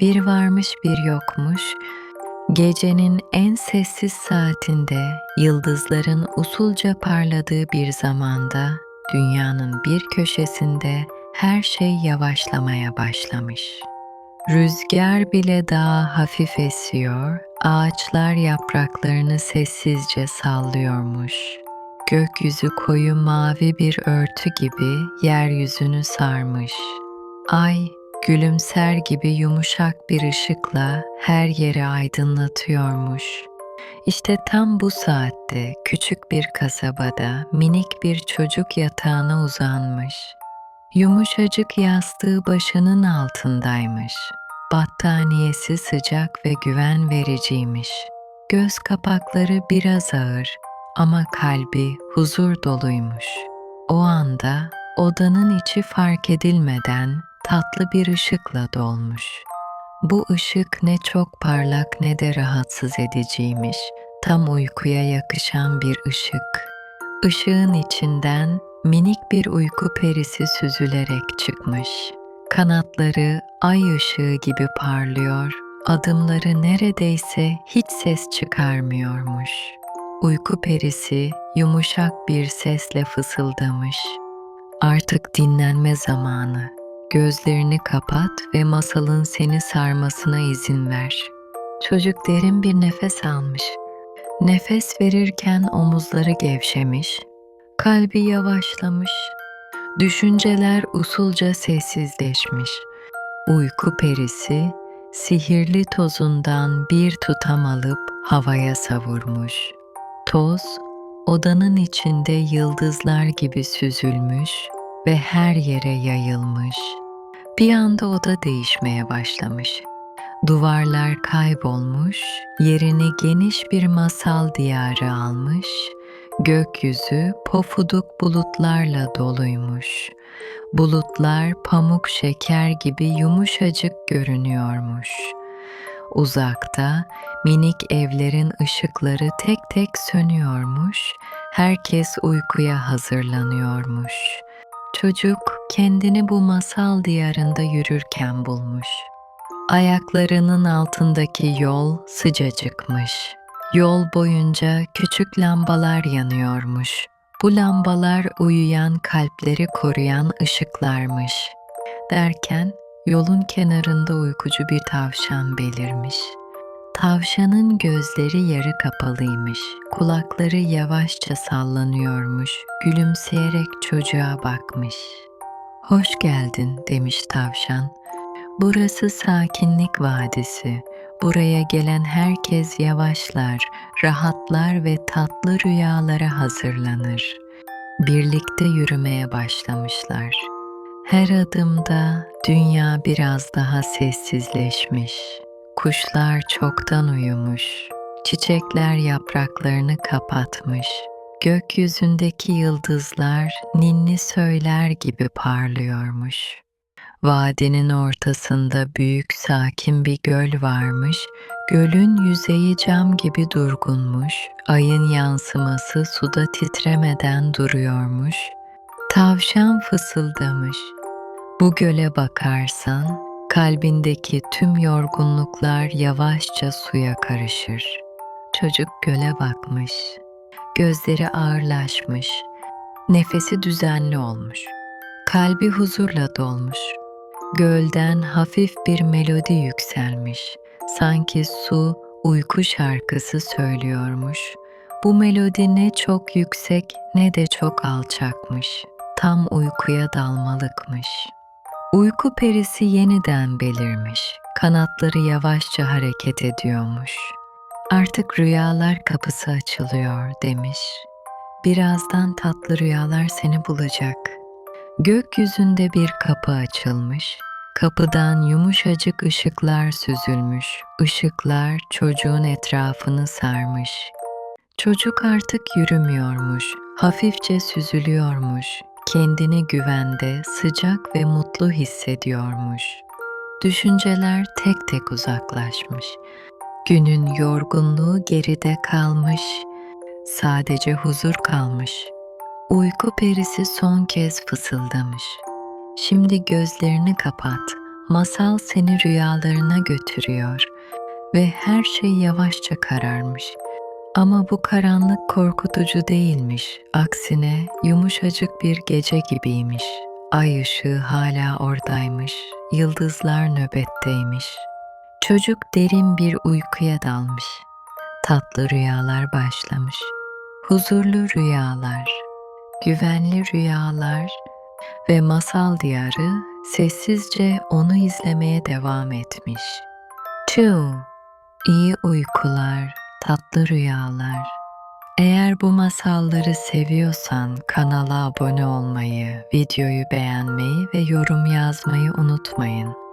Bir varmış bir yokmuş. Gecenin en sessiz saatinde yıldızların usulca parladığı bir zamanda dünyanın bir köşesinde her şey yavaşlamaya başlamış. Rüzgar bile daha hafif esiyor, ağaçlar yapraklarını sessizce sallıyormuş. Gökyüzü koyu mavi bir örtü gibi yeryüzünü sarmış. Ay gülümser gibi yumuşak bir ışıkla her yeri aydınlatıyormuş. İşte tam bu saatte küçük bir kasabada minik bir çocuk yatağına uzanmış. Yumuşacık yastığı başının altındaymış. Battaniyesi sıcak ve güven vericiymiş. Göz kapakları biraz ağır ama kalbi huzur doluymuş. O anda odanın içi fark edilmeden tatlı bir ışıkla dolmuş. Bu ışık ne çok parlak ne de rahatsız ediciymiş. Tam uykuya yakışan bir ışık. Işığın içinden minik bir uyku perisi süzülerek çıkmış. Kanatları ay ışığı gibi parlıyor, adımları neredeyse hiç ses çıkarmıyormuş. Uyku perisi yumuşak bir sesle fısıldamış. Artık dinlenme zamanı. Gözlerini kapat ve masalın seni sarmasına izin ver. Çocuk derin bir nefes almış. Nefes verirken omuzları gevşemiş, kalbi yavaşlamış, düşünceler usulca sessizleşmiş. Uyku perisi sihirli tozundan bir tutam alıp havaya savurmuş. Toz odanın içinde yıldızlar gibi süzülmüş ve her yere yayılmış. Bir anda oda değişmeye başlamış. Duvarlar kaybolmuş, yerini geniş bir masal diyarı almış. Gökyüzü pofuduk bulutlarla doluymuş. Bulutlar pamuk şeker gibi yumuşacık görünüyormuş. Uzakta minik evlerin ışıkları tek tek sönüyormuş. Herkes uykuya hazırlanıyormuş. Çocuk kendini bu masal diyarında yürürken bulmuş. Ayaklarının altındaki yol sıcacıkmış. Yol boyunca küçük lambalar yanıyormuş. Bu lambalar uyuyan kalpleri koruyan ışıklarmış. Derken yolun kenarında uykucu bir tavşan belirmiş. Tavşanın gözleri yarı kapalıymış. Kulakları yavaşça sallanıyormuş. Gülümseyerek çocuğa bakmış. Hoş geldin demiş tavşan. Burası sakinlik vadisi. Buraya gelen herkes yavaşlar, rahatlar ve tatlı rüyalara hazırlanır. Birlikte yürümeye başlamışlar. Her adımda dünya biraz daha sessizleşmiş. Kuşlar çoktan uyumuş. Çiçekler yapraklarını kapatmış. Gökyüzündeki yıldızlar ninni söyler gibi parlıyormuş. Vadinin ortasında büyük sakin bir göl varmış. Gölün yüzeyi cam gibi durgunmuş. Ayın yansıması suda titremeden duruyormuş. Tavşan fısıldamış. Bu göle bakarsan kalbindeki tüm yorgunluklar yavaşça suya karışır. Çocuk göle bakmış. Gözleri ağırlaşmış. Nefesi düzenli olmuş. Kalbi huzurla dolmuş. Gölden hafif bir melodi yükselmiş. Sanki su uyku şarkısı söylüyormuş. Bu melodi ne çok yüksek ne de çok alçakmış. Tam uykuya dalmalıkmış. Uyku perisi yeniden belirmiş. Kanatları yavaşça hareket ediyormuş. Artık rüyalar kapısı açılıyor demiş. Birazdan tatlı rüyalar seni bulacak. Gökyüzünde bir kapı açılmış. Kapıdan yumuşacık ışıklar süzülmüş. Işıklar çocuğun etrafını sarmış. Çocuk artık yürümüyormuş. Hafifçe süzülüyormuş. Kendini güvende, sıcak ve mutlu hissediyormuş. Düşünceler tek tek uzaklaşmış. Günün yorgunluğu geride kalmış. Sadece huzur kalmış. Uyku perisi son kez fısıldamış. Şimdi gözlerini kapat. masal seni rüyalarına götürüyor ve her şey yavaşça kararmış. Ama bu karanlık korkutucu değilmiş. Aksine yumuşacık bir gece gibiymiş. Ay ışığı hala oradaymış. Yıldızlar nöbetteymiş. Çocuk derin bir uykuya dalmış. Tatlı rüyalar başlamış. Huzurlu rüyalar, güvenli rüyalar ve masal diyarı sessizce onu izlemeye devam etmiş. Two, iyi uykular, tatlı rüyalar. Eğer bu masalları seviyorsan kanala abone olmayı, videoyu beğenmeyi ve yorum yazmayı unutmayın.